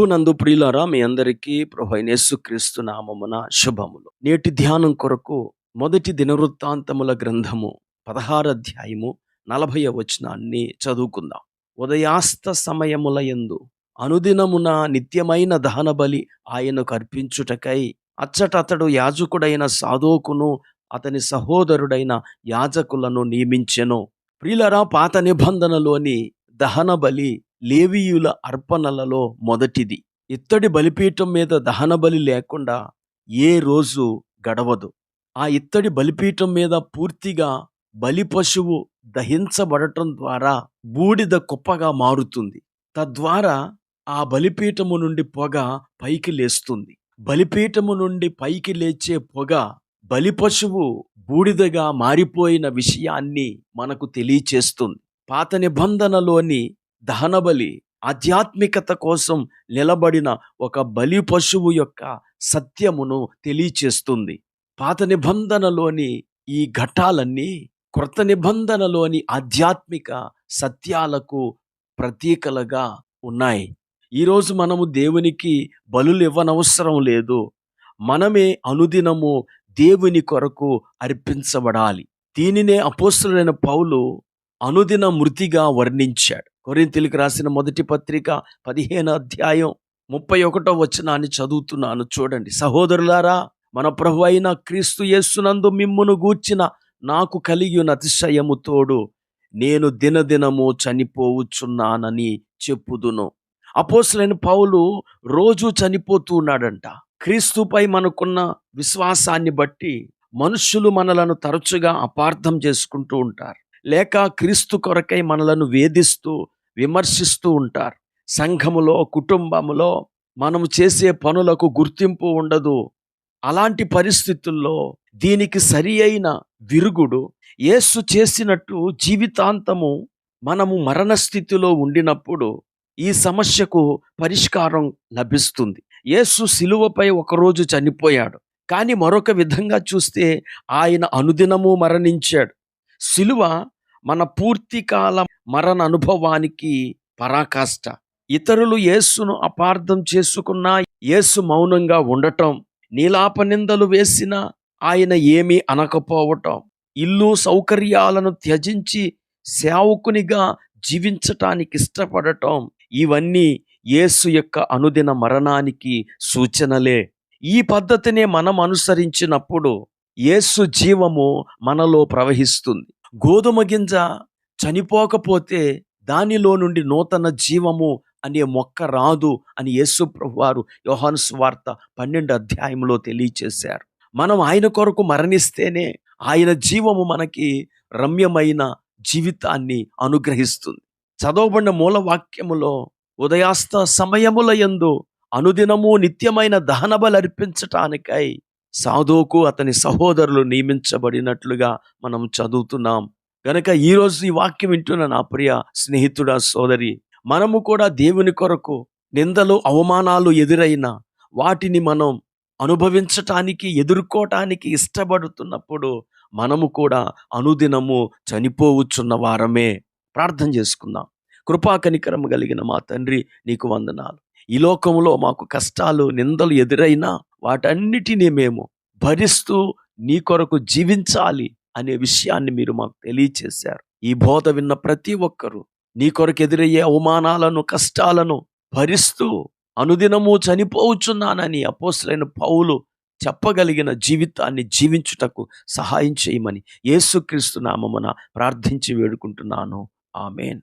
ప్రభునందు ప్రియులారా మీ అందరికీ ప్రభు అయిన యేసుక్రీస్తు నామమున శుభములు. నేటి ధ్యానం కొరకు మొదటి దినవృత్తాంతముల గ్రంథము పదహార అధ్యాయము నలభై వచనాన్ని చదువుకుందాం. ఉదయాస్త సమయముల యందు అనుదినమున నిత్యమైన దహన బలి ఆయనకు అర్పించుటకై అచ్చటతడు యాజకుడైన సాధోకును అతని సహోదరుడైన యాజకులను నియమించెను. ప్రియులరా పాత నిబంధనలోని దహన బలి లేవీయుల అర్పణలలో మొదటిది. ఇత్తడి బలిపీఠం మీద దహన బలి లేకుండా ఏ రోజు గడవదు. ఆ ఇత్తడి బలిపీఠం మీద పూర్తిగా బలి పశువు దహించబడటం ద్వారా బూడిద కుప్పగా మారుతుంది. తద్వారా ఆ బలిపీఠము నుండి పొగ పైకి లేస్తుంది. బలిపీఠము నుండి పైకి లేచే పొగ బలి పశువు బూడిదగా మారిపోయిన విషయాన్ని మనకు తెలియచేస్తుంది. పాత నిబంధనలోని దహనబలి ఆధ్యాత్మికత కోసం నిలబడిన ఒక బలి పశువు యొక్క సత్యమును తెలియచేస్తుంది. పాత నిబంధనలోని ఈ ఘట్టాలన్నీ క్రొత్త నిబంధనలోని ఆధ్యాత్మిక సత్యాలకు ప్రతీకలుగా ఉన్నాయి. ఈరోజు మనము దేవునికి బలులు ఇవ్వనవసరం లేదు. మనమే అనుదినము దేవుని కొరకు అర్పించబడాలి. దీనినే అపోస్తులైన పౌలు అనుదిన మృతిగా వర్ణించాడు. కొరింతలకు రాసిన మొదటి పత్రిక పదిహేను అధ్యాయం ముప్పై ఒకటో వచనాన్ని చదువుతున్నాను చూడండి. సహోదరులారా మన ప్రభు అయిన క్రీస్తు యేస్సునందు మిమ్మును గూర్చిన నాకు కలిగిన అతిశయము తోడు నేను దినదినము చనిపోవచ్చున్నానని చెప్పుదును. అపోసులైన పౌలు రోజు చనిపోతూ ఉన్నాడంట క్రీస్తుపై మనకున్న విశ్వాసాన్ని బట్టి మనుషులు మనలను తరచుగా అపార్థం చేసుకుంటూ ఉంటారు. లేక క్రీస్తు కొరకై మనలను వేధిస్తూ విమర్శిస్తూ ఉంటారు. సంఘములో కుటుంబములో మనము చేసే పనులకు గుర్తింపు ఉండదు. అలాంటి పరిస్థితుల్లో దీనికి సరి అయిన విరుగుడు యేసు చేసినట్టు జీవితాంతము మనము మరణస్థితిలో ఉండినప్పుడు ఈ సమస్యకు పరిష్కారం లభిస్తుంది. యేసు శిలువపై ఒకరోజు చనిపోయాడు. కానీ మరొక విధంగా చూస్తే ఆయన అనుదినము మరణించాడు. శిలువ మన పూర్తికాల మరణ అనుభవానికి పరాకాష్ట. ఇతరులు యేసును అపార్థం చేసుకున్నా యేసు మౌనంగా ఉండటం నీలాపనిందలు వేసిన ఆయన ఏమీ అనకపోవటం ఇల్లు సౌకర్యాలను త్యజించి సేవకునిగా జీవించటానికి ఇష్టపడటం ఇవన్నీ యేసు యొక్క అనుదిన మరణానికి సూచనలే. ఈ పద్ధతినే మనం అనుసరించినప్పుడు యేసు జీవము మనలో ప్రవహిస్తుంది. గోధుమ గింజ చనిపోకపోతే దానిలో నుండి నూతన జీవము అనే మొక్క రాదు అని యేసు ప్రభువారు యోహాను వార్త పన్నెండు అధ్యాయంలో తెలియచేశారు. మనం ఆయన కొరకు మరణిస్తేనే ఆయన జీవము మనకి రమ్యమైన జీవితాన్ని అనుగ్రహిస్తుంది. చదవబడిన మూల వాక్యములో ఉదయాస్త సమయముల యందు అనుదినము నిత్యమైన దహనబలు అర్పించటానికై సాధోకు అతని సహోదరులు నియమించబడినట్లుగా మనం చదువుతున్నాం. గనక ఈరోజు ఈ వాక్యం వింటున్న నా ప్రియ స్నేహితుడా సోదరి మనము కూడా దేవుని కొరకు నిందలు అవమానాలు ఎదురైన వాటిని మనం అనుభవించటానికి ఎదుర్కోవటానికి ఇష్టపడుతున్నప్పుడు మనము కూడా అనుదినము చనిపోవచ్చున్న వారమే. ప్రార్థన చేసుకుందాం. కృపాకనికరం కలిగిన మా తండ్రి నీకు వందనాలు. ఈ లోకంలో మాకు కష్టాలు నిందలు ఎదురైనా వాటన్నిటినీ మేము భరిస్తూ నీ కొరకు జీవించాలి అనే విషయాన్ని మీరు మాకు తెలియచేశారు. ఈ బోధ విన్న ప్రతి ఒక్కరూ నీ కొరకు ఎదురయ్యే అవమానాలను కష్టాలను భరిస్తూ అనుదినము చనిపోవచ్చున్నానని అపోసలైన పౌలు చెప్పగలిగిన జీవితాన్ని జీవించుటకు సహాయం చేయమని యేసుక్రీస్తు నామమున ప్రార్థించి వేడుకుంటున్నాను. ఆమెన్.